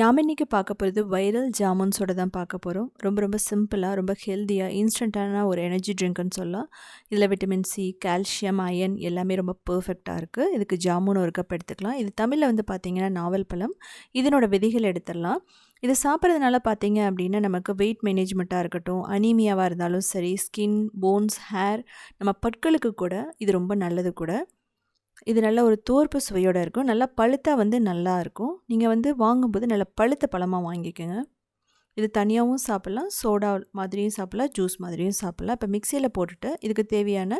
நாம் இன்றைக்கி பார்க்க போகிறது வைரல் ஜாமுன்ஸோட தான் பார்க்க போகிறோம் ரொம்ப ரொம்ப சிம்பிளாக ரொம்ப ஹெல்த்தியாக இன்ஸ்டண்ட்டான ஒரு எனர்ஜி ட்ரிங்க்னு சொல்லலாம். இதில் விட்டமின் சி கால்சியம் அயன் எல்லாமே ரொம்ப பர்ஃபெக்டாக இருக்குது இதுக்கு ஜாமுன் ஒரு கப் எடுத்துக்கலாம். இது தமிழில் வந்து பார்த்திங்கன்னா நாவல் பழம். இதனோட விதிகள் எடுத்துடலாம். இது சாப்பிட்றதுனால பார்த்தீங்க அப்படின்னா நமக்கு வெயிட் மேனேஜ்மெண்ட்டாக இருக்கட்டும் அனீமியாவாக இருந்தாலும் சரி ஸ்கின் போன்ஸ் ஹேர் நம்ம பற்களுக்கு கூட இது ரொம்ப நல்லது கூட. இது நல்ல ஒரு தோற்பு சுவையோடு இருக்கும். நல்லா பழுத்தா வந்து நல்லா இருக்கும். நீங்கள் வந்து வாங்கும்போது நல்லா பழுத்த பழமாக வாங்கிக்கோங்க. இது தனியாகவும் சாப்பிட்லாம். சோடா மாதிரியும் சாப்பிட்லாம். ஜூஸ் மாதிரியும் சாப்பிட்லாம். இப்போ மிக்சியில் போட்டுட்டு இதுக்கு தேவையான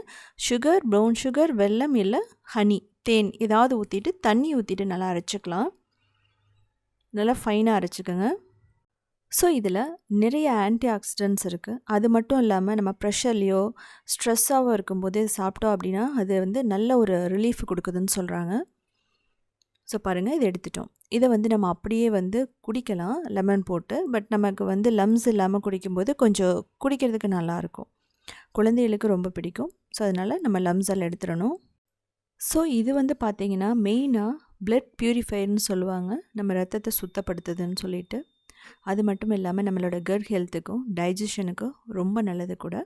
சுகர் ப்ரௌன் சுகர் வெல்லம் இல்லை ஹனி தேன் ஏதாவது ஊற்றிட்டு தண்ணி ஊற்றிட்டு நல்லா அரைச்சிக்கலாம். நல்லா ஃபைனாக அரைச்சிக்கோங்க. ஸோ இதில் நிறைய ஆன்டி ஆக்சிடென்ட்ஸ் இருக்குது அது மட்டும் இல்லாமல் நம்ம ப்ரெஷர்லேயோ ஸ்ட்ரெஸ்ஸாகவோ இருக்கும்போது சாப்பிட்டோம் அப்படின்னா அது வந்து நல்ல ஒரு ரிலீஃப் கொடுக்குதுன்னு சொல்கிறாங்க ஸோ பாருங்கள் இதை எடுத்துட்டோம். இதை வந்து நம்ம அப்படியே வந்து குடிக்கலாம் லெமன் போட்டு. பட் நமக்கு வந்து லம்ஸ் இல்லாமல் குடிக்கும்போது கொஞ்சம் குடிக்கிறதுக்கு நல்லாயிருக்கும். குழந்தைகளுக்கு ரொம்ப பிடிக்கும். ஸோ அதனால் நம்ம லம்ஸ் எல்லாம் எடுத்துடணும். ஸோ இது வந்து பார்த்திங்கன்னா மெயினாக பிளட் ப்யூரிஃபையர்னு சொல்லுவாங்க. நம்ம ரத்தத்தை சுத்தப்படுத்துதுன்னு சொல்லிட்டு. அது மட்டும் இல்லாமல் நம்மளோட கட் ஹெல்த்துக்கும் டைஜஷனுக்கும் ரொம்ப நல்லது கூட.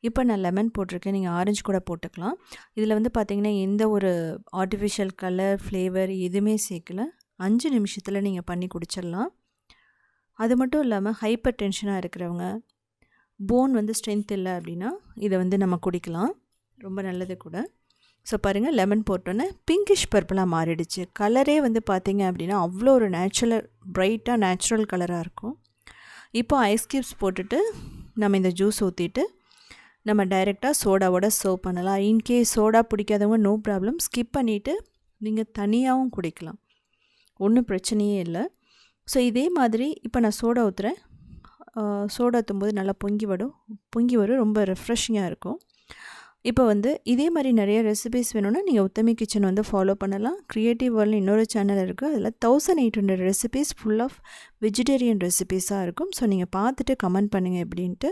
இப்போ நான் லெமன் போட்டிருக்கேன். நீங்கள் ஆரஞ்சு கூட போட்டுக்கலாம். இதில் வந்து பார்த்திங்கன்னா எந்த ஒரு ஆர்டிஃபிஷியல் கலர் ஃப்ளேவர் எதுவுமே சேர்க்கல. அஞ்சு நிமிஷத்தில் நீங்கள் பண்ணி குடிச்சிடலாம். அது மட்டும் இல்லாமல் ஹைப்பர் டென்ஷனாக இருக்கிறவங்க போன் வந்து ஸ்ட்ரென்த் இல்லை அப்படின்னா இதை வந்து நம்ம குடிக்கலாம். ரொம்ப நல்லது கூட. ஸோ பாருங்கள் லெமன் போட்டோன்னே பிங்கிஷ் பர்பிளாக மாறிடுச்சு. கலரே வந்து பார்த்திங்க அப்படின்னா அவ்வளோ ஒரு நேச்சுரல் ப்ரைட்டாக நேச்சுரல் கலராக இருக்கும். இப்போ ஐஸ் க்யூப்ஸ் போட்டுட்டு நம்ம இந்த ஜூஸ் ஊற்றிட்டு நம்ம டைரெக்டாக சோடாவோட சர்வ் பண்ணலாம். இன்கேஸ் சோடா பிடிக்காதவங்க நோ ப்ராப்ளம் ஸ்கிப் பண்ணிவிட்டு நீங்கள் தனியாகவும் குடிக்கலாம். ஒன்றும் பிரச்சனையே இல்லை. ஸோ இதே மாதிரி இப்போ நான் சோடா ஊற்றுறேன் சோடா ஊற்றும்போது நல்லா பொங்கி வரும். பொங்கி வரும். ரொம்ப ரெஃப்ரெஷிங்காக இருக்கும். இப்போ வந்து இதே மாதிரி நிறைய ரெசிபிஸ் வேணும்னா நீங்கள் உத்தமி கிச்சன் வந்து ஃபாலோ பண்ணலாம். க்ரியேட்டிவ் வேர்ல்டு இன்னொரு சேனல் இருக்குது அதில் thousand eight hundred recipes full of vegetarian ரெசிபீஸாக இருக்கும். ஸோ நீங்கள் பார்த்துட்டு கமெண்ட் பண்ணுங்கள் எப்படின்ட்டு.